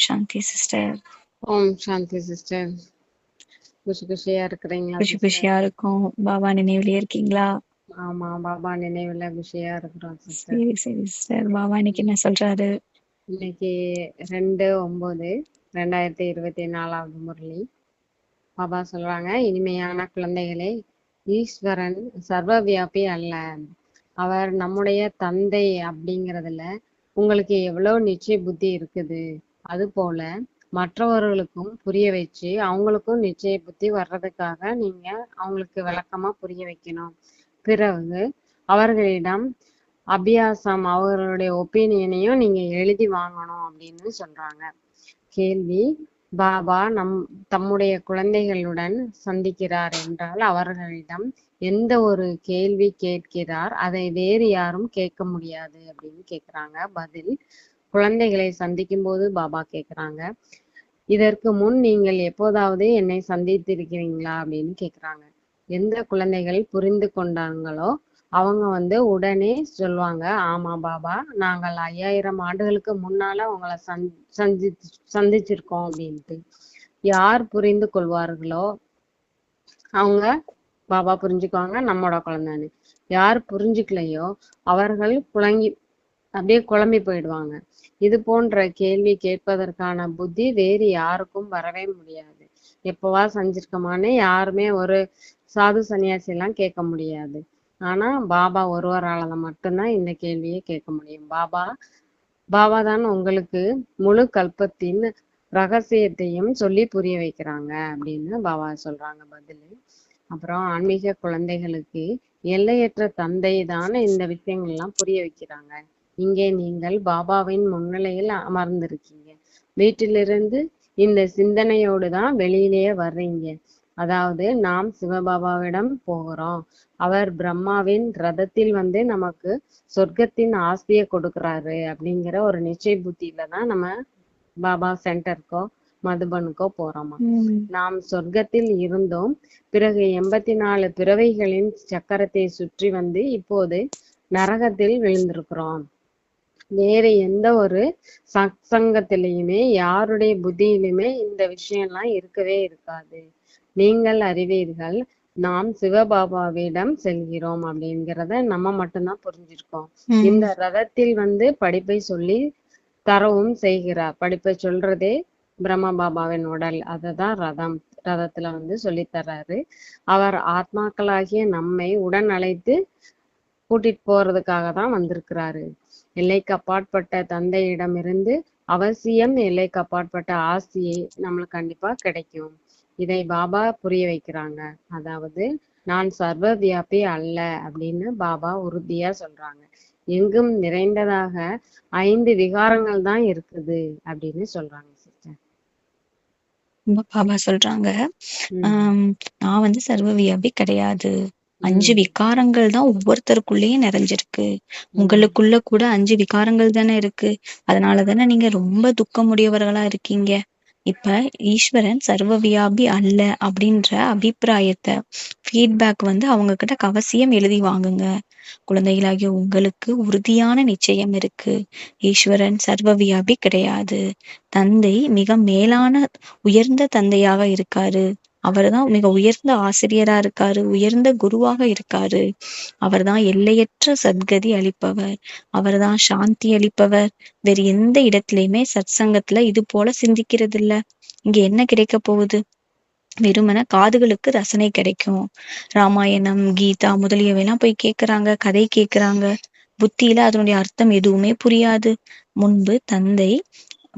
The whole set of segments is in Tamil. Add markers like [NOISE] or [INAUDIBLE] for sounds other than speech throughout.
சாந்தி சிஸ்டர் ஓம் சாந்தி சிஸ்டர். குஷி குஷியா இருக்கிறீங்களா குஷி? குஷியா இருக்கும். பாபா நினைவுலயே இருக்கீங்களா? ஆமா பாபா நினைவுல குஷியா இருக்கிறோம் சரி சரி சிஸ்டர். பாபா இன்னைக்கு என்ன சொல்றாரு? இன்னைக்கு ரெண்டு ஒன்பது ரெண்டாயிரத்தி இருபத்தி நாலாவது முரளி. பாபா சொல்றாங்க இனிமையான குழந்தைகளே ஈஸ்வரன் சர்வவியாபி அல்ல. அவர் நம்முடைய தந்தை அப்படிங்கறதுல உங்களுக்கு எவ்வளவு நிச்சய புத்தி இருக்குது? அது போல மற்றவர்களுக்கும் புரிய வச்சு அவங்களுக்கும் நிச்சய புத்தி வர்றதுக்காக நீங்க அவங்களுக்கு விளக்கமா புரிய வைக்கணும். பிறகு அவர்களிடம் அபியாசம் அவர்களுடைய ஒப்பீனியனையும் நீங்க எழுதி வாங்கணும் அப்படின்னு சொல்றாங்க. கேள்வி பாபா நம் தம்முடைய குழந்தைகளுடன் சந்திக்கிறார் என்றால் அவர்களிடம் எந்த ஒரு கேள்வி கேட்கிறார் அதை வேறு யாரும் கேட்க முடியாது அப்படின்னு கேக்குறாங்க பதில் குழந்தைகளை சந்திக்கும் போது பாபா கேக்குறாங்க. இதற்கு முன் நீங்கள் எப்போதாவது என்னை சந்தித்திருக்கிறீங்களா அப்படின்னு கேக்குறாங்க. எந்த குழந்தைகள் புரிந்து கொண்டாங்களோ அவங்க வந்து உடனே சொல்லுவாங்க ஆமா பாபா நாங்கள் ஐயாயிரம் ஆண்டுகளுக்கு முன்னால உங்களை சந் சந்தி சந்திச்சிருக்கோம் அப்படின்ட்டு. யார் புரிந்து கொள்வார்களோ அவங்க பாபா புரிஞ்சுக்குவாங்க நம்மளோட குழந்தைன்னு. யார் புரிஞ்சுக்கலையோ அவர்கள் குழங்கி அப்படியே குழம்பி போயிடுவாங்க. இது போன்ற கேள்வி கேட்பதற்கான புத்தி வேறு யாருக்கும் வரவே முடியாது. எப்பவா செஞ்சிருக்கமான்னு யாருமே ஒரு சாது சன்னியாசி எல்லாம் கேட்க முடியாது. ஆனா பாபா ஒருவரால மட்டும்தான் இந்த கேள்வியை கேட்க முடியும். பாபா பாபா தான் உங்களுக்கு முழு கல்பத்தின் ரகசியத்தையும் சொல்லி புரிய வைக்கிறாங்க அப்படின்னு பாபா சொல்றாங்க பதில். அப்புறம் ஆன்மீக குழந்தைகளுக்கு எல்லையற்ற தந்தை தான் இந்த விஷயங்கள் எல்லாம் புரிய வைக்கிறாங்க. இங்கே நீங்கள் பாபாவின் முன்னிலையில் அமர்ந்திருக்கீங்க. வீட்டிலிருந்து இந்த சிந்தனையோடு தான் வெளியிலேயே வர்றீங்க. அதாவது நாம் சிவபாபாவிடம் போகிறோம். அவர் பிரம்மாவின் ரதத்தில் வந்து நமக்கு சொர்க்கத்தின் ஆஸ்தியை கொடுக்கறாரு அப்படிங்கிற ஒரு நிச்சய புத்தியில தான் நம்ம பாபா சென்டருக்கோ மதுபனுக்கோ போறோமா? நாம் சொர்க்கத்தில் இருந்தோம். பிறகு எண்பத்தி நாலு பிறவைகளின் சக்கரத்தை சுற்றி வந்து இப்போது நரகத்தில் விழுந்திருக்கிறோம். வேறு எந்த ஒரு சத்சங்கத்திலையுமே யாருடைய புத்தியிலுமே இந்த விஷயம்லாம் இருக்கவே இருக்காது. நீங்கள் அறிவீர்கள் நாம் சிவபாபாவிடம் செல்கிறோம் அப்படிங்கிறத நம்ம மட்டும்தான் புரிஞ்சிருக்கோம். இந்த ரதத்தில் வந்து படிப்பை சொல்லி தரவும் செய்கிறார் படிப்பை சொல்றதே பிரம்ம பாபாவின் உடல். அததான் ரதம். ரதத்துல வந்து சொல்லி தர்றாரு. அவர் ஆத்மாக்களாகிய நம்மை உடன் அழைத்து கூட்டிட்டு போறதுக்காக தான் வந்திருக்கிறாரு. எல்லைக்கு அப்பாற்பட்ட தந்தையிடமிருந்து அவசியம் எல்லைக்கு அப்பாற்பட்ட ஆஸ்தியை நம்மளுக்கு கண்டிப்பா கிடைக்கும். இதை பாபா புரிய வைக்கிறாங்க. அதாவது நான் சர்வ வியாபி அல்ல அப்படின்னு பாபா உறுதியா சொல்றாங்க. எங்கும் நிறைந்ததாக ஐந்து விகாரங்கள் தான் இருக்குது அப்படின்னு சொல்றாங்க சிஸ்டர் பாபா சொல்றாங்க. நான் வந்து சர்வ வியாபி கிடையாது. அஞ்சு விகாரங்கள் தான் ஒவ்வொருத்தருக்குள்ளேயும் நிறைஞ்சிருக்கு. உங்களுக்குள்ள கூட அஞ்சு விகாரங்கள் தானே இருக்கு. அதனால தானே நீங்க ரொம்ப துக்கமுடையவர்களா இருக்கீங்க. இப்ப ஈஸ்வரன் சர்வ வியாபி அல்ல அப்படின்ற அபிப்பிராயத்தை ஃபீட்பேக் வந்து அவங்க கிட்ட அவசியம் எழுதி வாங்குங்க. குழந்தைகளாகிய உங்களுக்கு உறுதியான நிச்சயம் இருக்கு. ஈஸ்வரன் சர்வ வியாபி கிடையாது. தந்தை மிக மேலான உயர்ந்த தந்தையாக இருக்காரு. அவர்தான் மிக உயர்ந்த ஆசிரியரா இருக்காரு உயர்ந்த குருவாக இருக்காரு. அவர்தான் எல்லையற்ற சத்கதி அளிப்பவர் அவர்தான் சாந்தி அளிப்பவர். வேறு எந்த இடத்துலயுமே சத் சங்கத்துல இது போல சிந்திக்கிறது இல்ல இங்க என்ன கிடைக்க போகுது? வெறுமன காதுகளுக்கு ரசனை கிடைக்கும். ராமாயணம் கீதா முதலியவையெல்லாம் போய் கேக்குறாங்க கதை கேக்குறாங்க. புத்தியில அதனுடைய அர்த்தம் எதுவுமே புரியாது. முன்பு தந்தை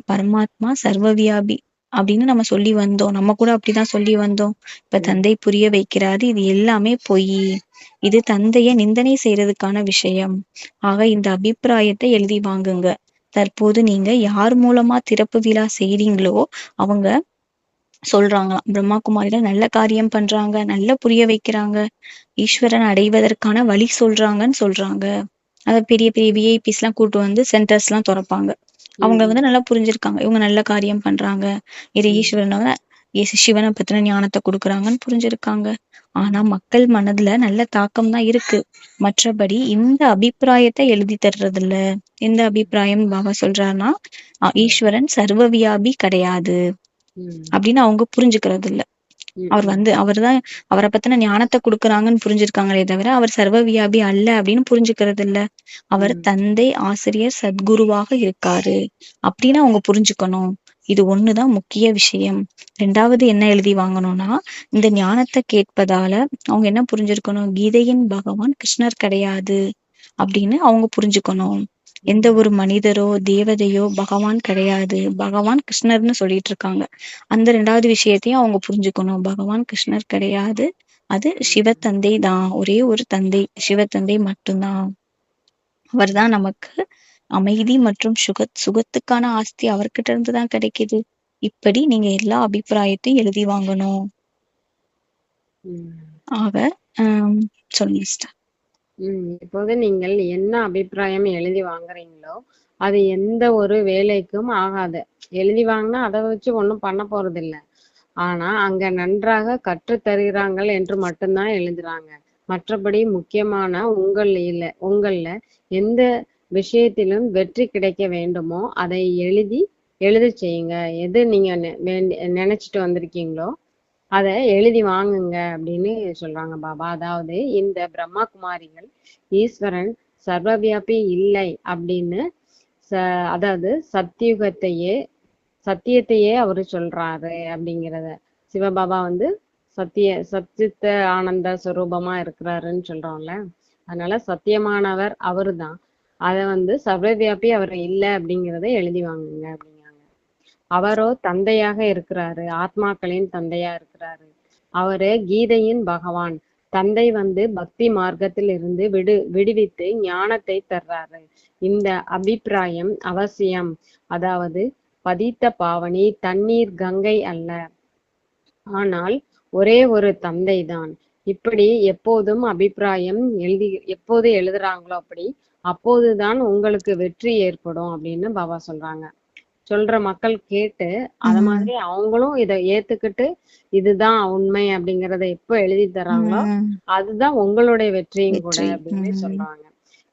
பரமாத்மா சர்வவியாபி அப்படின்னு நம்ம சொல்லி வந்தோம். நம்ம கூட அப்படிதான் சொல்லி வந்தோம். இப்ப தந்தை புரிய வைக்கிறாரு. இது எல்லாமே பொய். இது தந்தைய நிந்தனை செய்யறதுக்கான விஷயம். ஆக இந்த அபிப்பிராயத்தை எழுதி வாங்குங்க. தற்போது நீங்க யார் மூலமா திறப்பு விழா செய்றீங்களோ அவங்க சொல்றாங்களாம். பிரம்மா குமாரில நல்ல காரியம் பண்றாங்க. நல்ல புரிய வைக்கிறாங்க. ஈஸ்வரன் அடைவதற்கான வழி சொல்றாங்கன்னு சொல்றாங்க. அத பெரிய பெரிய விஐபிஸ் எல்லாம் கூட்டு வந்து சென்டர்ஸ் எல்லாம் திறப்பாங்க. அவங்க வந்து நல்லா புரிஞ்சிருக்காங்க. இவங்க நல்ல காரியம் பண்றாங்க. இது ஈஸ்வரனால இயேசு சிவனை பத்தின ஞானத்தை கொடுக்குறாங்கன்னு புரிஞ்சிருக்காங்க. ஆனா மக்கள் மனதுல நல்ல தாக்கம் தான் இருக்கு. மற்றபடி இந்த அபிப்பிராயத்தை எழுதி தர்றது இல்ல எந்த அபிப்பிராயம் பாபா சொல்றாருன்னா ஈஸ்வரன் சர்வவியாபி கிடையாது. ம், அப்படின்னு அவங்க புரிஞ்சுக்கிறது இல்ல அவர் வந்து அவர்தான் அவரை பத்தின ஞானத்தை கொடுக்கறாங்கன்னு புரிஞ்சிருக்காங்களே தவிர அவர் சர்வவியாபி அல்ல அப்படின்னு புரிஞ்சுக்கிறது இல்ல அவர் தந்தை ஆசிரியர் சத்குருவாக இருக்காரு அப்படின்னு அவங்க புரிஞ்சுக்கணும். இது ஒண்ணுதான் முக்கிய விஷயம். ரெண்டாவது என்ன எழுதி வாங்கணும்னா இந்த ஞானத்தை கேட்பதால அவங்க என்ன புரிஞ்சிருக்கணும்? கீதையின் பகவான் கிருஷ்ணர் கிடையாது அப்படின்னு அவங்க புரிஞ்சுக்கணும். எந்த ஒரு மனிதரோ தேவதையோ பகவான் கிடையாது. பகவான் கிருஷ்ணர்னு சொல்லிட்டு இருக்காங்க அந்த ரெண்டாவது விஷயத்தையும் அவங்க புரிஞ்சுக்கணும். பகவான் கிருஷ்ணர் கிடையாது. அது சிவத்தந்தை தான் ஒரே ஒரு தந்தை. சிவத்தந்தை மட்டும்தான். அவர்தான் நமக்கு அமைதி மற்றும் சுக சுகத்துக்கான ஆஸ்தி அவர்கிட்ட இருந்து தான் கிடைக்குது. இப்படி நீங்க எல்லா அபிப்பிராயத்தையும் எழுதி வாங்கணும். ஆக ஆம், சொல்லுங்க இப்போது நீங்கள் என்ன அபிப்பிராயம் எழுதி வாங்குறீங்களோ அது எந்த ஒரு வேலைக்கும் ஆகாது. எழுதி வாங்கினா அதை வச்சு ஒண்ணும் பண்ண போறதில்லை. ஆனா அங்க நன்றாக கற்றுத் தருகிறார்கள் என்று மட்டும்தான் எழுதுறாங்க. மற்றபடி முக்கியமான உங்கள் இல்ல உங்கள்ல எந்த விஷயத்திலும் வெற்றி கிடைக்க வேண்டுமோ அதை எழுதி எழுத செய்யுங்க. எது நீங்க நெ- வேண்டி நினைச்சிட்டு வந்திருக்கீங்களோ அதை எழுதி வாங்குங்க அப்படின்னு சொல்றாங்க பாபா. அதாவது இந்த பிரம்மா குமாரிகள் ஈஸ்வரன் சர்வவியாபி இல்லை அப்படின்னு ச அதாவது சத்தியுகத்தையே சத்தியத்தையே அவரு சொல்றாரு அப்படிங்கிறத. சிவபாபா வந்து சத்திய சத்தியத்த ஆனந்த சுரூபமா இருக்கிறாருன்னு சொல்றோம்ல. அதனால சத்தியமானவர் அவருதான். அதை வந்து சர்வவியாபி அவர் இல்லை அப்படிங்கிறத எழுதி வாங்குங்க அப்படிங்க அவரோ தந்தையாக இருக்கிறாரு. ஆத்மாக்களின் தந்தையா இருக்கிறாரு. அவரு கீதையின் பகவான். தந்தை வந்து பக்தி மார்க்கத்தில் இருந்து விடு விடுவித்து ஞானத்தை தர்றாரு. இந்த அபிப்பிராயம் அவசியம். அதாவது பதித்த பாவனி தண்ணீர் கங்கை அல்ல. ஆனால் ஒரே ஒரு தந்தை தான் இப்படி எப்போதும் அபிப்பிராயம் எழுதி எப்போது எழுதுறாங்களோ அப்படி அப்போதுதான் உங்களுக்கு வெற்றி ஏற்படும் அப்படின்னு பாபா சொல்றாங்க. சொல்ற மக்கள் கேட்டு அத. மாதிரி அவங்களும் இதை ஏத்துக்கிட்டு இதுதான் உண்மை அப்படிங்கறத எப்போ எழுதி தர்றாங்களோ அதுதான் உங்களுடைய வெற்றியும் கூட. அப்படின்னு. சொல்றாங்க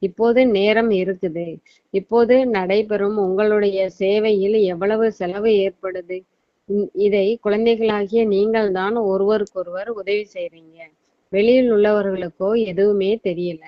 இப்போது நேரம் இருக்குது இப்போது நடைபெறும் உங்களுடைய சேவையில் எவ்வளவு செலவு ஏற்படுது இதை குழந்தைகளாகிய நீங்கள் தான் ஒருவருக்கொருவர் உதவி செய்றீங்க வெளியில் உள்ளவர்களுக்கோ எதுவுமே தெரியல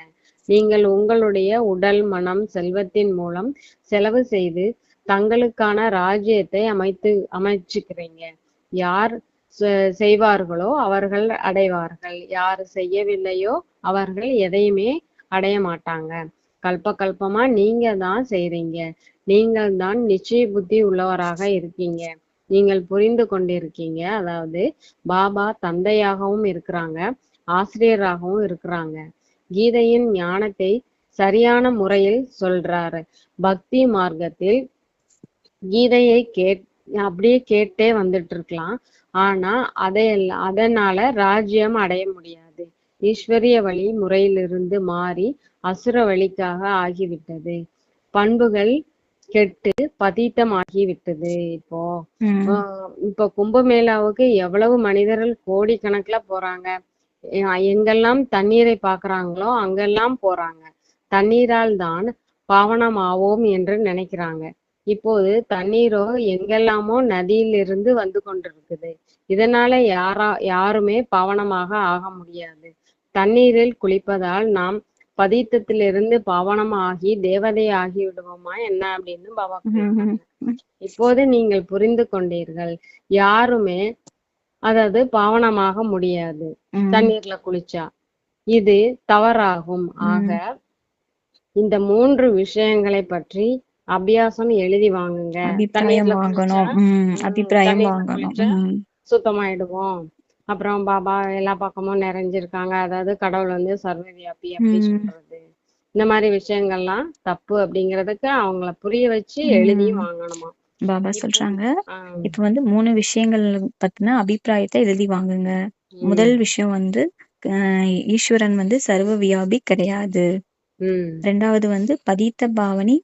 நீங்கள் உங்களுடைய உடல் மனம் செல்வத்தின் மூலம் செலவு செய்து தங்களுக்கான ராஜ்யத்தை அமைத்து அமைச்சுக்கிறீங்க. யார் செ- செய்வார்களோ அவர்கள் அடைவார்கள். யார் செய்யவில்லையோ அவர்கள் எதையுமே அடைய மாட்டாங்க. கல்ப கல்பமா நீங்க தான் செய்றீங்க. நீங்கள் தான் நிச்சய புத்தி உள்ளவராக இருக்கீங்க. நீங்கள் புரிந்து கொண்டிருக்கீங்க. அதாவது பாபா தந்தையாகவும் இருக்கிறாங்க. ஆசிரியராகவும் இருக்கிறாங்க. கீதையின் ஞானத்தை சரியான முறையில் சொல்றாரு. பக்தி மார்க்கத்தில் கீதையை கேட் அப்படியே கேட்டே வந்துட்டு இருக்கலாம் ஆனா அதையெல்லாம் அதனால ராஜ்யம் அடைய முடியாது. ஈஸ்வரிய வழி முறையிலிருந்து மாறி அசுர வழிக்காக ஆகிவிட்டது. பண்புகள் கெட்டு பதீத்தமாகி விட்டது இப்போ இப்போ கும்பமேளாவுக்கு எவ்வளவு மனிதர்கள் கோடிக்கணக்குல போறாங்க? எ- எங்கெல்லாம் தண்ணீரை பார்க்கறாங்களோ அங்கெல்லாம் போறாங்க. தண்ணீரால் தான் பாவனமாவோம் என்று நினைக்கிறாங்க. இப்போது தண்ணீரோ எங்கெல்லாமோ நதியிலிருந்து வந்து கொண்டிருக்குது. இதனால யாரா யாருமே பாவனமாக ஆக முடியாது. தண்ணீரில் குளிப்பதால் நாம் பதித்தத்திலிருந்து பாவனமாகி தேவதை ஆகி விடுவோமா என்ன அப்படின்னு பாபா. [LAUGHS] இப்போது நீங்கள் புரிந்து கொண்டீர்கள். யாருமே அதாவது பாவனமாக முடியாது. தண்ணீர்ல குளிச்சா. இது தவறாகும். ஆக இந்த மூன்று விஷயங்களை பற்றி அபியாசம் எழுதி வாங்குங்க. அபிப்பிராயம் வாங்கணும். அபிப்பிராயம் சுத்தமாயிடுவோம். அப்புறம் பாபா எல்லா பக்கமும் நிறைஞ்சிருக்காங்க. அதாவது கடவுள் வந்து சர்வவியாபி அப்படி ம். சொல்றது. இந்த மாதிரி விஷயங்கள்லாம் தப்பு அப்படிங்கறதுக்கு அவங்கள புரிய வச்சு எழுதி வாங்கணுமா. பாபா சொல்றாங்க. இப்ப வந்து மூணு விஷயங்கள் பத்தின அபிப்பிராயத்தை எழுதி வாங்குங்க. முதல் விஷயம் வந்து ஈஸ்வரன் வந்து சர்வ வியாபி கிடையாது. ரெண்டாவது வந்து பதித்த பாவனி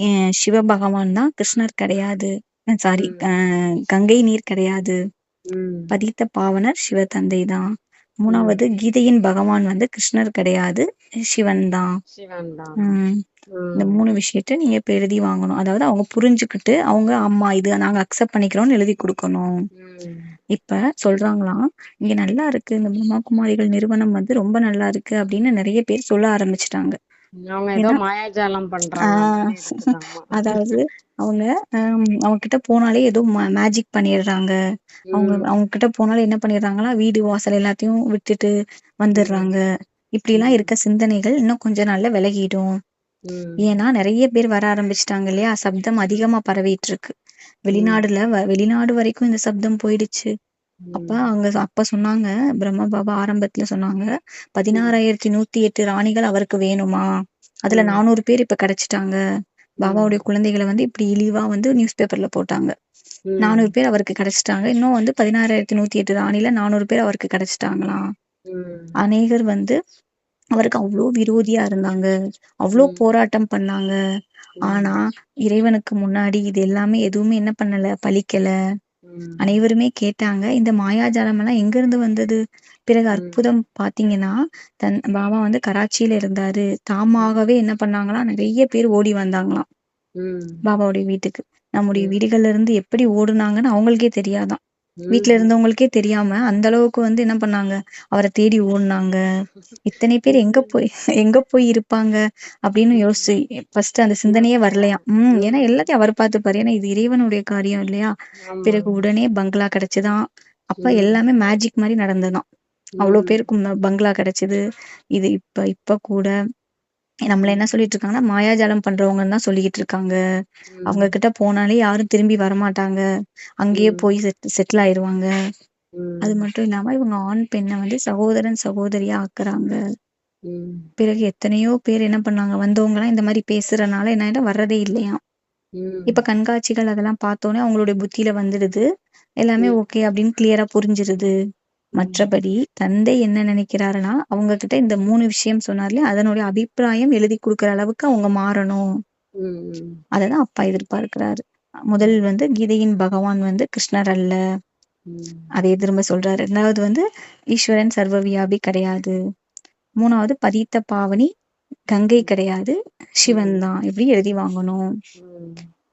அஹ், சிவபகவான் தான் கிருஷ்ணர் கிடையாது. சாரி கங்கை நீர் கிடையாது. பதித்த பாவனர் சிவ தந்தை தான். மூணாவது கீதையின் பகவான் வந்து கிருஷ்ணர் கிடையாது. சிவன் தான். இந்த மூணு விஷயத்த நீங்க இப்ப எழுதி வாங்கணும். அதாவது அவங்க புரிஞ்சுக்கிட்டு அவங்க ஆமா இது நாங்க அக்செப்ட் பண்ணிக்கிறோம்னு எழுதி கொடுக்கணும். இப்ப சொல்றாங்களாம் இங்க நல்லா இருக்கு. இந்த பிரம்மகுமாரிகள் நிறுவனம் வந்து ரொம்ப நல்லா இருக்கு அப்படின்னு நிறைய பேர் சொல்ல ஆரம்பிச்சிட்டாங்க. அதாவது அவங்க அவங்க கிட்ட போனாலே ஏதோ மேஜிக் பண்ணிடுறாங்க. அவங்க அவங்க கிட்ட போனாலே என்ன பண்ணிடுறாங்களா? வீடு வாசல் எல்லாத்தையும் விட்டுட்டு வந்துடுறாங்க. இப்படி எல்லாம் இருக்க சிந்தனைகள் இன்னும் கொஞ்ச நாள்ல விலகிடும். ஏன்னா நிறைய பேர் வர ஆரம்பிச்சிட்டாங்க இல்லையா? சப்தம் அதிகமா பரவிட்டு இருக்கு. வெளிநாடுல வெளிநாடு வரைக்கும் இந்த சப்தம் போயிடுச்சு. அப்ப அவங்க அப்ப சொன்னாங்க பிரம்ம பாபா ஆரம்பத்துல சொன்னாங்க பதினாறாயிரத்தி நூத்தி எட்டு ராணிகள் அவருக்கு வேணுமா? அதுல நானூறு பேர் இப்ப கிடைச்சிட்டாங்க. பாபாவுடைய குழந்தைகளை வந்து இப்படி இழிவா வந்து நியூஸ் பேப்பர்ல போட்டாங்க நானூறு பேர் அவருக்கு கிடைச்சிட்டாங்க. இன்னும் வந்து பதினாறாயிரத்தி நூத்தி எட்டு ராணில நானூறு பேர் அவருக்கு கிடைச்சிட்டாங்களாம். அநேகர் வந்து அவருக்கு அவ்வளோ விரோதியா இருந்தாங்க. அவ்வளோ போராட்டம் பண்ணாங்க. ஆனா இறைவனுக்கு முன்னாடி இது எல்லாமே எதுவுமே என்ன பண்ணல? பலிக்கல ம் அனைவருமே கேட்டாங்க. இந்த மாயாஜாலம் எல்லாம் எங்க இருந்து வந்தது? பிறகு அற்புதம் பாத்தீங்கன்னா தன் பாபா வந்து கராச்சியில இருந்தாரு. தாமாகவே என்ன பண்ணாங்களாம் நிறைய பேர் ஓடி வந்தாங்களாம். பாபாவுடைய வீட்டுக்கு. நம்முடைய வீடுகள்ல இருந்து எப்படி ஓடுனாங்கன்னு அவங்களுக்கே தெரியாதாம் வீட்ல இருந்தவங்களுக்கே தெரியாம அந்த அளவுக்கு வந்து என்ன பண்ணாங்க? அவரை தேடி ஓடுனாங்க. இத்தனை பேர் எங்க போய் எங்க போய் இருப்பாங்க? அப்படின்னு யோசிச்சு ஃபர்ஸ்ட் அந்த சிந்தனையே யோசிச்சாங்க உம் ஏன்னா எல்லாத்தையும் அவர் பார்த்துப்பாரு ஏன்னா இது இறைவனுடைய காரியம் இல்லையா? பிறகு உடனே பங்களா கிடைச்சுதான். அப்ப எல்லாமே மேஜிக் மாதிரி நடந்ததாம் அவ்வளவு பேருக்கு பங்களா கிடைச்சது. இது இப்ப இப்ப கூட நம்மள என்ன சொல்லிட்டு இருக்காங்கன்னா மாயாஜாலம் பண்றவங்கன்னு தான் சொல்லிக்கிட்டு இருக்காங்க. அவங்க கிட்ட போனாலே யாரும் திரும்பி வரமாட்டாங்க. அங்கேயே போய் செட் செட்டில் ஆயிருவாங்க. அது மட்டும் இல்லாம இவங்க ஆண் பெண்ணை வந்து சகோதரன் சகோதரியா ஆக்குறாங்க. பிறகு எத்தனையோ பேர் என்ன பண்ணாங்க வந்தவங்க எல்லாம் இந்த மாதிரி பேசுறதுனால என்ன வர்றதே இல்லையா? இப்ப கண்காட்சிகள் அதெல்லாம் பார்த்தோன்னே அவங்களுடைய புத்தியில வந்துடுது. எல்லாமே ஓகே அப்படின்னு கிளியரா புரிஞ்சிருது. மற்றபடி தந்தை என்ன நினைக்கிறாருன்னா அவங்க கிட்ட இந்த மூணு விஷயம் சொன்னார்ல அதனுடைய அபிப்பிராயம் எழுதி கொடுக்குற அளவுக்கு அவங்க மாறணும். அததான் அப்பா எதிர்பார்க்கிறாரு. முதல் வந்து கீதையின் பகவான் வந்து கிருஷ்ணர் அல்ல. அதே திரும்ப சொல்றாரு. ரெண்டாவது வந்து ஈஸ்வரன் சர்வவியாபி கிடையாது. மூணாவது பதித்த பாவனி கங்கை கிடையாது. சிவன் தான். இப்படி எழுதி வாங்கணும்.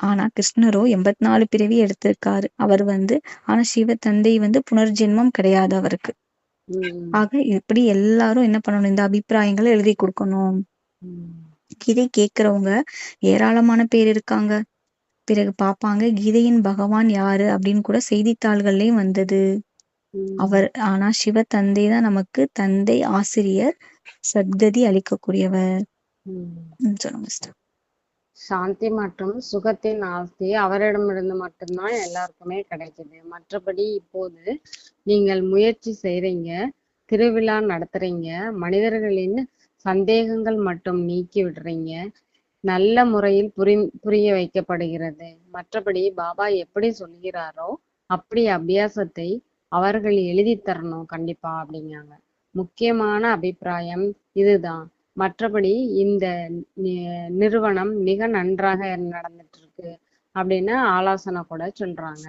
ஆனா கிருஷ்ணரோ எண்பத்தி நாலு பிறவி எடுத்திருக்காரு. அவர் வந்து ஆனா சிவ தந்தை வந்து புனர்ஜென்மம் கிடையாது அவருக்கு. ஆக இப்படி எல்லாரும் என்ன பண்ணணும்? இந்த அபிப்பிராயங்களை எழுதி கொடுக்கணும். கீதை கேட்கிறவங்க ஏராளமான பேர் இருக்காங்க. பிறகு பார்ப்பாங்க கீதையின் பகவான் யாரு? அப்படின்னு கூட செய்தித்தாள்கள்லயும் வந்தது. அவர் ஆனா சிவ தந்தை தான் நமக்கு தந்தை ஆசிரியர் சத்கதி அளிக்கக்கூடியவர். சொல்லுங்க. சாந்தி மற்றும் சுகத்தின் ஆஸ்தி அவரிடமிருந்து மட்டும்தான் எல்லாருக்குமே கிடைக்குது. மற்றபடி இப்போது நீங்கள் முயற்சி செய்றீங்க திருவிழா நடத்துறீங்க மனிதர்களின் சந்தேகங்கள் மட்டும் நீக்கி விடுறீங்க நல்ல முறையில் புரி புரிய வைக்கப்படுகிறது. மற்றபடி பாபா எப்படி சொல்கிறாரோ அப்படி அபியாசத்தை அவர்கள் எழுதி தரணும் கண்டிப்பா அப்படிங்காங்க முக்கியமான அபிப்பிராயம் இதுதான். மற்றபடி இந்த நிறுவனம் மிக நன்றாக நடந்துட்டு இருக்கு அப்படின்னு ஆலோசனை கூட சொல்றாங்க.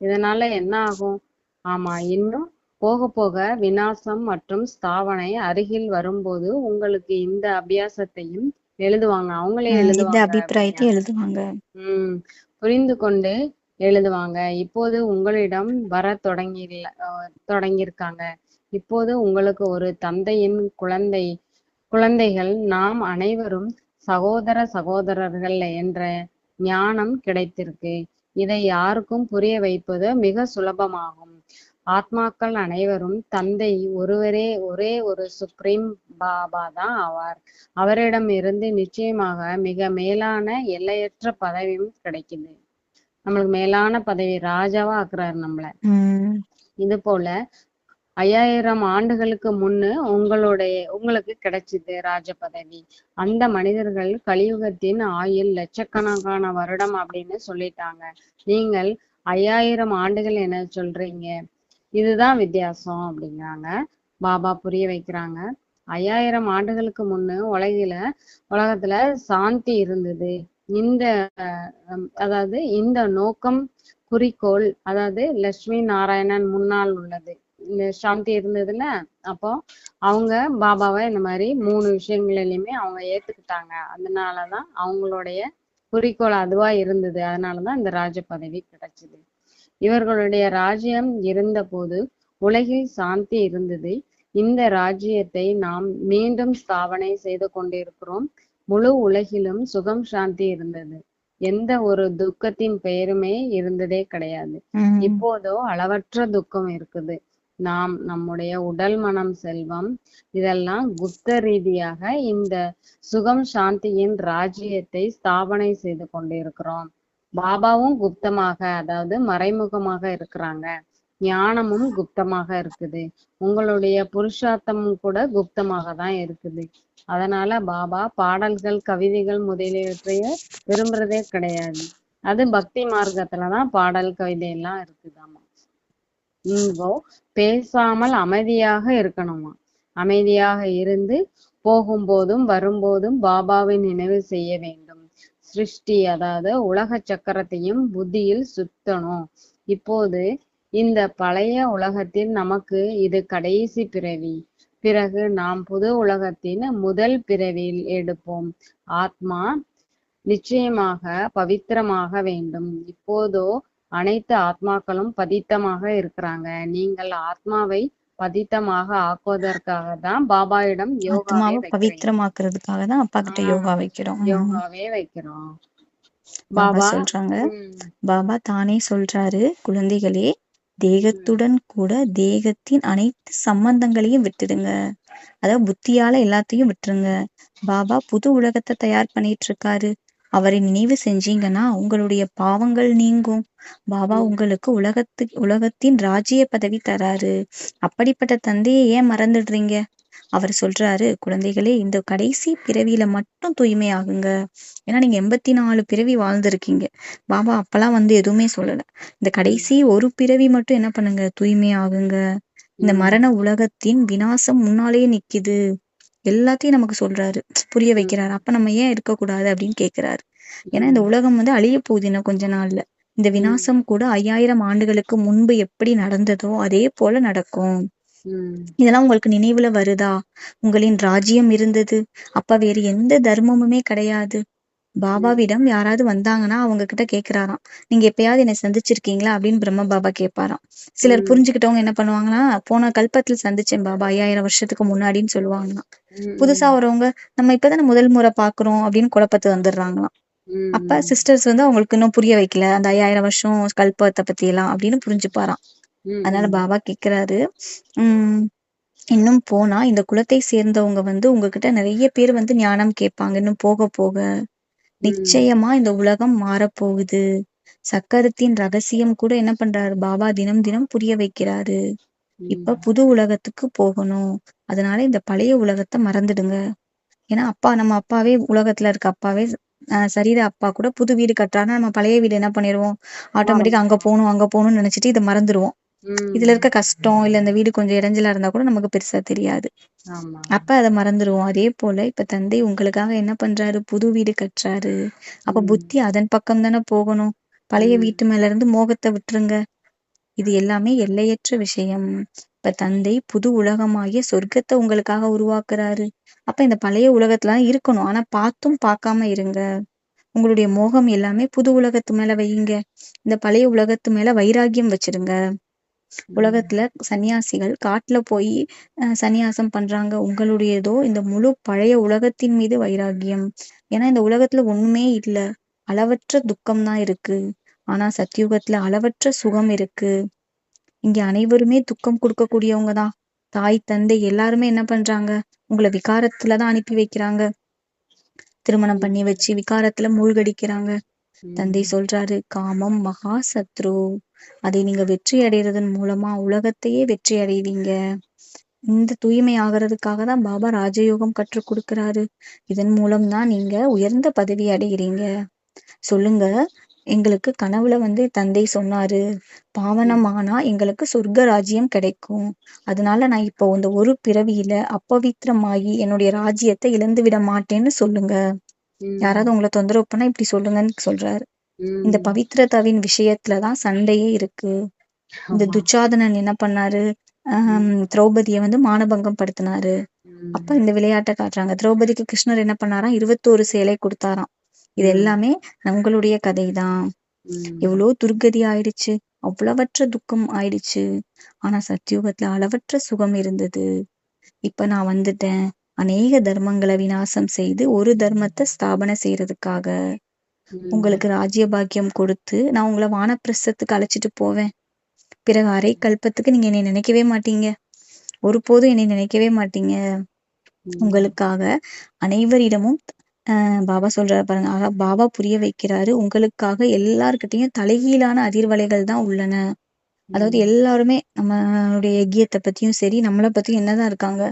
இதனால என்ன ஆகும்? ஆமா இன்னும் போக போக விநாசம் மற்றும் ஸ்தாபனை அருகில் வரும்போது உங்களுக்கு இந்த அபியாசத்தையும் எழுதுவாங்க. அவங்களே எழுதுவாங்க அபிப்பிராயத்தை எழுதுவாங்க. உம் புரிந்து கொண்டு எழுதுவாங்க. இப்போது உங்களிடம் வர தொடங்கி தொடங்கியிருக்காங்க. இப்போது உங்களுக்கு ஒரு தந்தையின் குழந்தை குழந்தைகள் நாம் அனைவரும் சகோதர சகோதரர்கள் என்ற ஞானம் கிடைத்திருக்கு. இதை யாருக்கும் புரிய வைப்பது மிக சுலபமாகும். ஆத்மாக்கள் அனைவரும் தந்தை ஒருவரே ஒரே ஒரு சுப்ரீம் பாபா தான் ஆவார். அவரிடம் இருந்து நிச்சயமாக மிக மேலான எல்லையற்ற பதவியும் கிடைக்குது. நம்மளுக்கு மேலான பதவி ராஜாவா ஆக்குறாரு நம்மள. இது போல ஐயாயிரம் ஆண்டுகளுக்கு முன்னு உங்களுடைய உங்களுக்கு கிடைச்சது ராஜ பதவி அந்த மனிதர்கள் கலியுகத்தின் ஆயுள் லட்சக்கணக்கான வருடம் அப்படின்னு சொல்லிட்டாங்க. நீங்கள் ஐயாயிரம் ஆண்டுகள் என்ன சொல்றீங்க? இதுதான் வித்தியாசம் அப்படிங்கிறாங்க. பாபா புரிய வைக்கிறாங்க. ஐயாயிரம் ஆண்டுகளுக்கு முன்னு உலகில உலகத்துல சாந்தி இருந்தது. இந்த அதாவது இந்த நோக்கம் குறிக்கோள் அதாவது லட்சுமி நாராயணன் முன்னால் உள்ளது. சாந்தி இருந்ததுல அப்போ அவங்க பாபாவை இந்த மாதிரி மூணு விஷயங்களிலுமே அவங்க ஏத்துக்கிட்டாங்க. அதனாலதான் அவங்களுடைய குறிக்கோள் அதுவா இருந்தது. அதனாலதான் இந்த ராஜ பதவி கிடைச்சது. இவர்களுடைய ராஜ்யம் இருந்தபோது உலகில் சாந்தி இருந்தது. இந்த ராஜ்யத்தை நாம் மீண்டும் ஸ்தாபனை செய்து கொண்டிருக்கிறோம். முழு உலகிலும் சுகம் சாந்தி இருந்தது. எந்த ஒரு துக்கத்தின் பெயருமே இருந்ததே கிடையாது. இப்போதோ அளவற்ற துக்கம் இருக்குது. நாம் நம்முடைய உடல் மனம் செல்வம் இதெல்லாம் குப்த ரீதியாக இந்த சுகம் சாந்தியின் ராஜ்யத்தை ஸ்தாபனை செய்து கொண்டிருக்கிறோம். பாபாவும் குப்தமாக அதாவது மறைமுகமாக இருக்கிறாங்க. ஞானமும் குப்தமாக இருக்குது. உங்களுடைய புருஷார்த்தமும் கூட குப்தமாக தான் இருக்குது. அதனால பாபா பாடல்கள் கவிதைகள் முதலியவற்றைய விரும்புறதே கிடையாது. அது பக்தி மார்க்கத்துலதான் பாடல் கவிதை எல்லாம் இருக்குதாமா? இங்கோ பேசாமல் அமைதியாக இருக்கணுமா? அமைதியாக இருந்து போகும்போதும் வரும்போதும் பாபாவை நினைவு செய்ய வேண்டும். சிருஷ்டி அதாவது உலக சக்கரத்தையும் புத்தியில் சுத்தணும். இப்போது இந்த பழைய உலகத்தில் நமக்கு இது கடைசி பிறவி. பிறகு நாம் புது உலகத்தின் முதல் பிறவியில் எடுப்போம். ஆத்மா நிச்சயமாக பவித்திரமாக வேண்டும். இப்போதோ அனைத்து ஆத்மாக்களும் பதித்தமாக இருக்கிறாங்க. நீங்கள் ஆத்மாவை பதித்தமாக ஆக்குவதற்காக தான் பாபாயிடம் யோகாவே பவித்திரமாக்குறதுக்காக தான் அப்பா கிட்ட யோகா வைக்கிறோம். யோகாவே வைக்கிறோம். பாபா சொல்றாங்க. பாபா தானே சொல்றாரு குழந்தைகளே தேகத்துடன் கூட தேகத்தின் அனைத்து சம்பந்தங்களையும் விட்டுடுங்க. அதாவது புத்தியால எல்லாத்தையும் விட்டுருங்க. பாபா புது உலகத்தை தயார் பண்ணிட்டு இருக்காரு. அவரை நினைவு செஞ்சீங்கன்னா உங்களுடைய பாவங்கள் நீங்கும். பாபா உங்களுக்கு உலகத்து உலகத்தின் ராஜ்ய பதவி தராரு. அப்படிப்பட்ட தந்தையை ஏன் மறந்துடுறீங்க? அவர் சொல்றாரு குழந்தைகளே இந்த கடைசி பிறவியில மட்டும் தூய்மை ஆகுங்க ஏன்னா நீங்க எண்பத்தி நாலு பிறவி வாழ்ந்திருக்கீங்க. பாபா அப்பெல்லாம் வந்து எதுவுமே சொல்லல. இந்த கடைசி ஒரு பிறவி மட்டும் என்ன பண்ணுங்க? தூய்மை ஆகுங்க இந்த மரண உலகத்தின் வினாசம் முன்னாலேயே நிக்குது. எல்லாத்தையும் நமக்கு சொல்றாரு. புரிய வைக்கிறாரு. அப்ப நம்ம ஏன் இருக்கக்கூடாது அப்படின்னு கேக்குறாரு. ஏன்னா இந்த உலகம் வந்து அழிய போகுது இன்னும் கொஞ்ச நாள்ல. இந்த உம் வினாசம் கூட ஐயாயிரம் ஆண்டுகளுக்கு முன்பு எப்படி நடந்ததோ அதே போல நடக்கும். இதெல்லாம் உங்களுக்கு நினைவுல வருதா? உங்களின் ராஜ்யம் இருந்தது. அப்ப வேறு எந்த தர்மமுமே கிடையாது. பாபாவிடம் யாராவது வந்தாங்கன்னா அவங்க கிட்ட கேக்குறாராம். நீங்க எப்பயாவது என்னை சந்திச்சிருக்கீங்களா அப்படின்னு பிரம்ம பாபா கேட்பாராம் சிலர் புரிஞ்சுக்கிட்டவங்க என்ன பண்ணுவாங்கன்னா போன கல்பத்தில் சந்திச்சேன் பாபா. ஐயாயிரம் வருஷத்துக்கு முன்னாடின்னு சொல்லுவாங்களாம். புதுசா வரவங்க நம்ம இப்பதானே முதல் முறை பாக்குறோம் அப்படின்னு குழப்பத்து வந்துடுறாங்களாம். அப்ப சிஸ்டர்ஸ் வந்து அவங்களுக்கு இன்னும் புரிய வைக்கல. அந்த ஐயாயிரம் வருஷம் கல்பத்தை பத்தி எல்லாம் அப்படின்னு புரிஞ்சுப்பாராம். அதனால பாபா கேக்குறாரு உம் இன்னும் போனா இந்த குலத்தை சேர்ந்தவங்க வந்து உங்ககிட்ட நிறைய பேர் வந்து ஞானம் கேட்பாங்க. இன்னும் போக போக. நிச்சயமா இந்த உலகம் மாறப்போகுது. சக்கரத்தின் ரகசியம் கூட என்ன பண்றாரு? பாபா தினம் தினம் புரிய வைக்கிறாரு. இப்ப புது உலகத்துக்கு போகணும். அதனால இந்த பழைய உலகத்தை மறந்துடுங்க. ஏன்னா அப்பா நம்ம அப்பாவே உலகத்துல இருக்க அப்பாவே சரீர அப்பா கூட புது வீடு கட்டுறாருன்னா நம்ம பழைய வீடு என்ன பண்ணிடுவோம் ஆட்டோமேட்டிக்கா அங்க போகணும் அங்க போகணும்னு நினைச்சிட்டு இதை மறந்துடுவோம் இதுல இருக்க கஷ்டம் இல்ல இந்த வீடு கொஞ்சம் இடைஞ்சலா இருந்தா கூட நமக்கு பெருசா தெரியாது. அப்ப அதை மறந்துடுவோம் அதே போல இப்ப தந்தை உங்களுக்காக என்ன பண்றாரு? புது வீடு கட்டுறாரு. அப்ப புத்தி அதன் பக்கம் தானே போகணும். பழைய வீட்டு மேல இருந்து மோகத்தை விட்டுருங்க. இது எல்லாமே எல்லையற்ற விஷயம். இப்ப தந்தை புது உலகமாகிய சொர்க்கத்தை உங்களுக்காக உருவாக்குறாரு. அப்ப இந்த பழைய உலகத்துல இருக்கணும். ஆனா பார்த்தும் பார்க்காம இருங்க. உங்களுடைய மோகம் எல்லாமே புது உலகத்து மேல வையுங்க. இந்த பழைய உலகத்து மேல வைராகியம் வச்சிருங்க. உலகத்துல சன்னியாசிகள் காட்டுல போய் அஹ் சந்நியாசம் பண்றாங்க. உங்களுடையதோ இந்த முழு பழைய உலகத்தின் மீது வைராகியம் ஏன்னா இந்த உலகத்துல ஒண்ணுமே இல்ல. அளவற்ற துக்கம் தான் இருக்கு. ஆனா சத்தியுகத்துல அளவற்ற சுகம் இருக்கு. இங்க அனைவருமே துக்கம் கொடுக்கக்கூடியவங்க தான் தாய் தந்தை எல்லாருமே என்ன பண்றாங்க? உங்களை விகாரத்துலதான் அனுப்பி வைக்கிறாங்க. திருமணம் பண்ணி வச்சு விகாரத்துல மூழ்கடிக்கிறாங்க. தந்தை சொல்றாரு காமம் மகா சத்ரு. அதை நீங்க வெற்றி அடைறதன் மூலமா உலகத்தையே வெற்றி அடைவீங்க. இந்த தூய்மை ஆகிறதுக்காக தான் பாபா ராஜயோகம் கற்றுக் கொடுக்கிறாரு. இதன் மூலம் தான் நீங்க உயர்ந்த பதவி அடைகிறீங்க சொல்லுங்க எங்களுக்கு கனவுல வந்து தந்தை சொன்னாரு பாவனமானா எங்களுக்கு சொர்க்க ராஜ்யம் கிடைக்கும். அதனால நான் இப்போ இந்த ஒரு பிறவியில அப்பவித்திரமாகி என்னுடைய ராஜ்யத்தை இழந்து விட மாட்டேன்னு சொல்லுங்க. யாராவது உங்களை தொந்தரவு பண்ணா இப்படி சொல்லுங்கன்னு சொல்றாரு. இந்த பவித்ரதாவின் விஷயத்துலதான் சண்டையே இருக்கு. இந்த துச்சாதனன் என்ன பண்ணாரு? ஆஹ் திரௌபதியை வந்து மானபங்கம் படுத்தினாரு. அப்ப இந்த விளையாட்டை காட்டுறாங்க. திரௌபதிக்கு கிருஷ்ணர் என்ன பண்ணாராம்? இருபத்தோரு சேலை கொடுத்தாராம். இது. எல்லாமே உங்களுடைய கதைதான். ம், எவ்வளோ துர்கதி ஆயிடுச்சு. அவ்வளவற்ற துக்கம் ஆயிடுச்சு. ஆனா சத்தியுகத்துல அளவற்ற சுகம் இருந்தது. இப்ப நான் வந்துட்டேன். அநேக தர்மங்களை விநாசம் செய்து ஒரு தர்மத்தை ஸ்தாபனை செய்யறதுக்காக. உங்களுக்கு ராஜ்ய பாக்கியம் கொடுத்து நான் உங்களை வானப்பிரஸ்தத்துக்கு அழைச்சிட்டு போவேன். பிறகு அரை கல்பத்துக்கு நீங்க என்னை நினைக்கவே மாட்டீங்க. ஒருபோதும் என்னை நினைக்கவே மாட்டீங்க. உங்களுக்காக அனைவரிடமும் பாபா சொல்றாரு பாருங்க. ஆக பாபா புரிய வைக்கிறாரு. உங்களுக்காக எல்லார்கிட்டயும் தலைகீழான அதிர்வலைகள் தான் உள்ளன. அதாவது எல்லாருமே நம்மளுடைய யக்கியத்தை பத்தியும் சரி நம்மளை பத்தியும் என்னதான் இருக்காங்க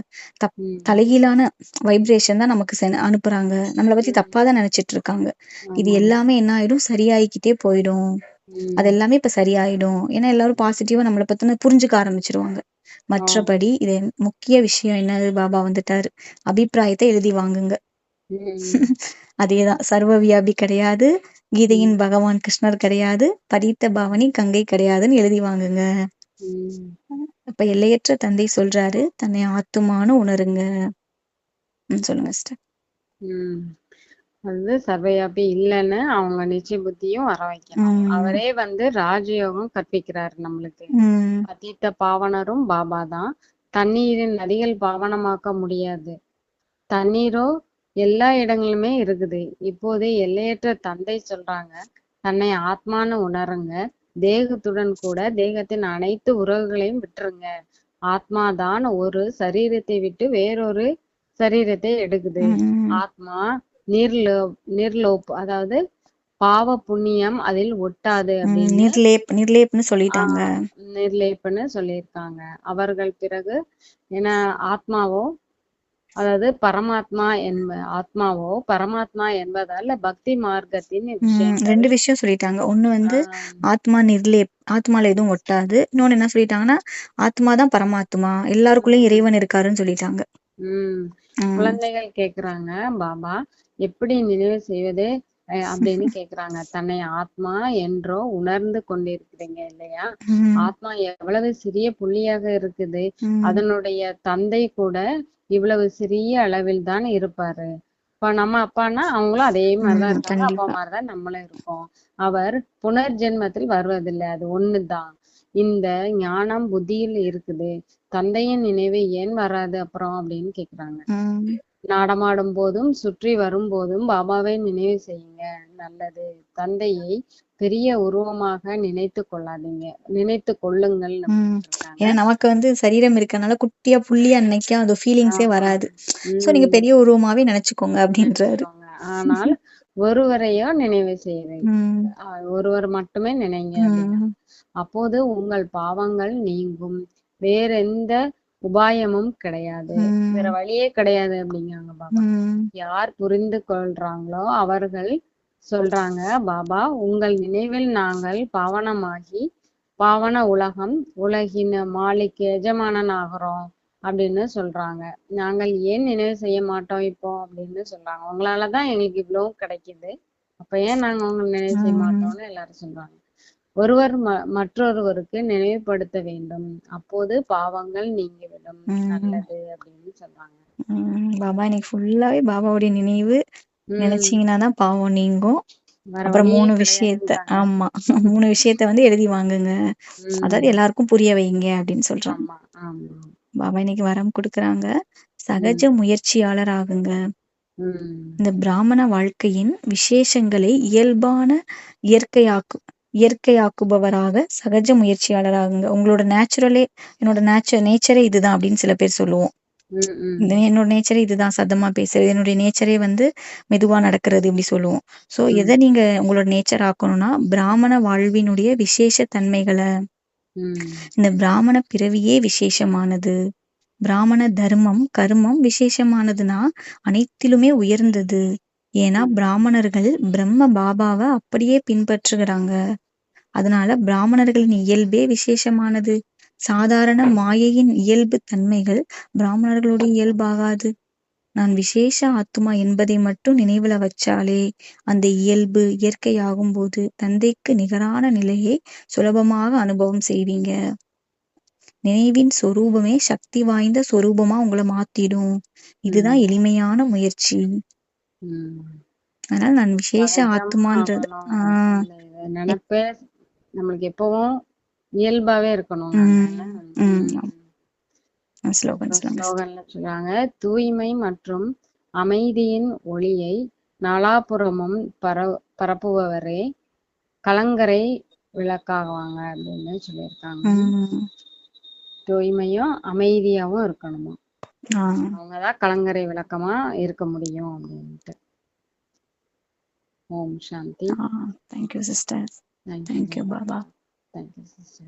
தப் தலைகீழான வைப்ரேஷன் தான் நமக்கு அனுப்புறாங்க. நம்மளை பத்தி தப்பா தான் நினைச்சிட்டு இருக்காங்க. இது. எல்லாமே என்ன ஆயிடும்? சரியாயிக்கிட்டே போயிடும். அது எல்லாமே இப்ப சரியாயிடும். ஏன்னா எல்லாரும் பாசிட்டிவா நம்மளை பத்தின புரிஞ்சுக்க ஆரம்பிச்சிருவாங்க. மற்றபடி இது முக்கிய விஷயம் என்னது? பாபா வந்துட்டாரு. அபிப்பிராயத்தை எழுதி வாங்குங்க. [LAUGHS] அதேதான். சர்வ வியாபி கிடையாது. கீதையின் பகவான் கிருஷ்ணர் கிடையாது. பரீத்த பாவனி கங்கை கிடையாதுன்னு எழுதி வாங்குங்க. ம், அப்ப எல்லையற்ற தந்தை சொல்றாரு தன்னை ஆத்துமான்னு உணருங்க. சொல்லுங்க சிஸ்டர். வந்து சர்வயாபி இல்லைன்னு அவங்க நிச்சய புத்தியும் வர வைக்கணும். அவரே வந்து ராஜயோகம் கற்பிக்கிறாரு நம்மளுக்கு. அதீத்த பாவனரும் பாபா தான். தண்ணீரின் நதிகள் பாவனமாக்க முடியாது. தண்ணீரோ எல்லா இடங்களிலுமே இருக்குது. இப்போது எல்லையற்ற தந்தை சொல்றாங்க. தன்னை ஆத்மான்னு உணருங்க. தேகத்துடன் கூட தேகத்தின் அனைத்து உறவுகளையும் விட்டுருங்க. ஆத்மாதான் ஒரு சரீரத்தை விட்டு வேறொரு சரீரத்தை எடுக்குது. ஆத்மா நிர்லோ நிர்லோப் அதாவது பாவ புண்ணியம் அதில் ஒட்டாது நிர்லேப் நிர்லேப்னு சொல்லிட்டாங்க. நிர்லேப்னு சொல்லியிருக்காங்க. அவர்கள் பிறகு ஏன்னா ஆத்மாவோ அதாவது பரமாத்மா என்ப ஆத்மாவோ பரமாத்மா என்பதால பக்தி மார்க்கத்தின் ரெண்டு விஷயம் சொல்லிட்டாங்க. ஒண்ணு வந்து ஆத்மா நிர்லேப் ஆத்மால எதுவும் ஒட்டாது. இன்னொன்னு என்ன சொல்லிட்டாங்கன்னா ஆத்மா தான் பரமாத்மா. எல்லாருக்குள்ளயும் இறைவன் இருக்காருன்னு சொல்லிட்டாங்க. உம் குழந்தைகள் கேக்குறாங்க பாபா எப்படி நினைவு செய்வது அப்படின்னு [LAUGHS] கேக்குறாங்க. தன்னை ஆத்மா என்றோ உணர்ந்து கொண்டிருக்கிறீங்க இல்லையா? ஆத்மா எவ்வளவு சிறிய புள்ளியாக இருக்குது. அதனுடைய தந்தை கூட இவ்வளவு சிறிய அளவில் தான் இருப்பாரு. இப்ப நம்ம அப்பான்னா அவங்களும் அதே மாதிரிதான் இருக்காங்க அப்பா மாதிரிதான் நம்மளும் இருக்கோம் அவர் புனர்ஜென்மத்தில் வருவதில்லை. அது ஒண்ணுதான். இந்த ஞானம் புத்தியில் இருக்குது. தந்தையின் நினைவு ஏன் வராது அப்புறம் அப்படின்னு கேக்குறாங்க. நாடமாடும் போதும் சுற்றி வரும்போதும் பாபாவை நினைவு செய்யுங்க நல்லது. தந்தையை பெரிய உருவமாக நினைத்து கொள்ளாதீங்க. நினைத்து கொள்ளுங்கள் ஏன்னா நமக்கு வந்து சரீரம் இருக்கறனால குட்டியா புள்ளியா நினைக்க அது ஃபீலிங்ஸே வராது. சோ நீங்க பெரிய உருவமாவே நினைச்சுக்கோங்க அப்படின்றாரு. ஆனால் ஒருவரையோ நினைவு செய்யுங்க ஒருவர் மட்டுமே நினைங்க அப்போது உங்கள் பாவங்கள் நீங்கும். வேற எந்த உபாயமும் கிடையாது. வேற வழியே கிடையாது அப்படிங்கிறாங்க பாபா. யார் புரிந்து கொள்றாங்களோ அவர்கள் சொல்றாங்க பாபா உங்கள் நினைவில் நாங்கள் பாவனமாகி பாவன உலகம் உலகின் மாலிக் எஜமானன் ஆகிறோம் அப்படின்னு சொல்றாங்க. நாங்கள் ஏன் நினைவு செய்ய மாட்டோம் இப்போ? அப்படின்னு சொல்றாங்க. உங்களாலதான் எங்களுக்கு இவ்வளவும் கிடைக்குது. அப்ப ஏன் நாங்க உங்களை நினைவு செய்ய மாட்டோம்னு எல்லாரும் சொல்றாங்க. ஒருவர் மற்றொருவருக்கு நினைவுபடுத்த வேண்டும். அப்போது பாவங்கள் நீங்கிவிடும். நல்லது அப்படின்னு சொல்றாங்க. பாபா இன்னைக்கு ஃபுல்லாவே பாபாவுடைய நினைவு நினைச்சீங்கன்னா தான் பாவம் நீங்கும். அப்புறம் மூணு விஷயத்த ஆமா. [LAUGHS] மூணு விஷயத்த வந்து எழுதி வாங்குங்க. அதாவது எல்லாருக்கும் புரிய வைங்க அப்படின்னு சொல்றாங்க பாபா இன்னைக்கு வரம் கொடுக்குறாங்க. சகஜ முயற்சியாளர் ஆகுங்க. இந்த பிராமண வாழ்க்கையின் விசேஷங்களை இயல்பான இயற்கையாக்கு இயற்கையாக்குபவராக சகஜ முயற்சியாளர் ஆகுங்க உங்களோட நேச்சுரலே என்னோட நேச்சர் நேச்சரே இதுதான் அப்படின்னு சில பேர் சொல்லுவோம். என்னோட நேச்சரே இதுதான் சத்தமா பேசுறது. என்னுடைய நேச்சரே வந்து மெதுவா நடக்கிறது இப்படி சொல்லுவோம். சோ எதை நீங்க உங்களோட நேச்சர் ஆக்கணும்னா பிராமண வாழ்வினுடைய விசேஷ தன்மைகளை. இந்த பிராமண பிறவியே விசேஷமானது. பிராமண தர்மம் கர்மம் விசேஷமானதுன்னா அனைத்திலுமே உயர்ந்தது. ஏன்னா பிராமணர்கள் பிரம்ம பாபாவை அப்படியே பின்பற்றுகிறாங்க. அதனால பிராமணர்களின் இயல்பே விசேஷமானது சாதாரண மாயையின் இயல்பு தன்மைகள் பிராமணர்களுடைய இயல்பாகாது நான் விசேஷ ஆத்துமா என்பதை மட்டும் நினைவுல வச்சாலே அந்த இயல்பு இயற்கையாகும் போது தந்தைக்கு நிகரான நிலையை சுலபமாக அனுபவம் செய்வீங்க நினைவின் சொரூபமே சக்தி வாய்ந்த சொரூபமா உங்கள மாத்திடும். இதுதான் எளிமையான முயற்சி. அதனால நான் விசேஷ ஆத்மான்றது ஆகணும். ஆ. நம்மளுக்கு எப்பவும் இயல்பாவே இருக்கணும். ஸ்லோகன்ல சொல்றாங்க தூய்மை மற்றும் அமைதியின் ஒளியை நாலாபுறமும் பர பரப்புபவரே கலங்கரை விளக்காவாங்க அப்படின்னு சொல்லியிருக்காங்க. தூய்மையும் அமைதியாவும் இருக்கணுமா. அவங்கதான் கலங்கரை விளக்கமா இருக்க முடியும் அப்படின்ட்டு ஓம் சாந்தி ஆ. Thank Thank you, Baba. Thank you, sister.